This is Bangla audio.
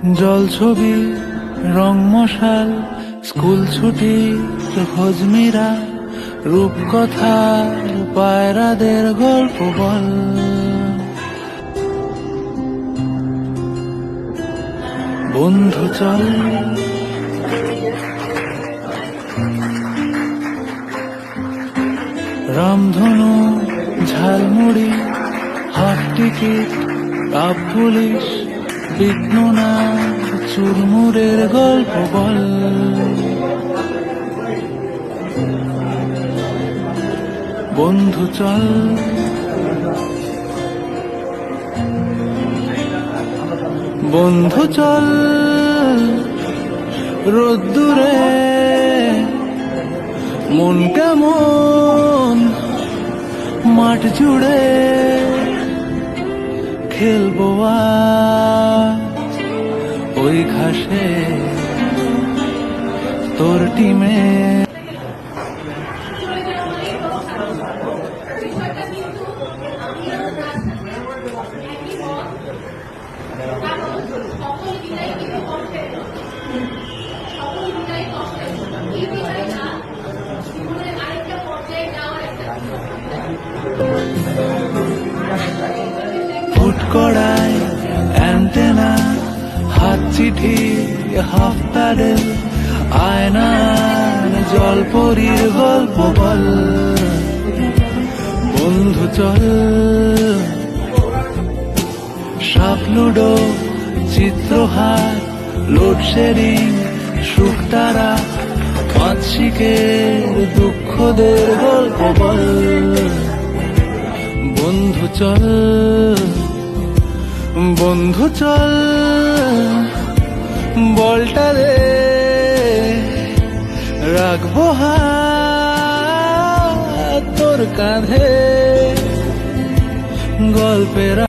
জল ছবি, রং মশাল, স্কুল ছুটি খোঁজমিরা রূপকথার পায়রাদের গল্প বল। বন্ধু চল। রামধনু, ঝালমুড়ি, হাফ টিকিট পুলিশ বিঘ্ন না চুরমুরের গল্প বল। বন্ধু, চল। বন্ধু, চল। রোদ্দুরে মন কেমন? মাঠ জুড়ে খেলব আজ ওই ঘাসে তোর টিমে। ফুট হাত চিঠি, হাফ প্যাডেল, আয়নার জলপরির গল্প বল। বন্ধু, চল। সাপ, লুডো, চিত্রহার, লোডশেডিং সুখ তারা পাঁচিকের দুঃখদের গল্প বল। বন্ধু, চল। বন্ধু, চল। বলটা রে রাখব তোর কাঁধে। গল্পের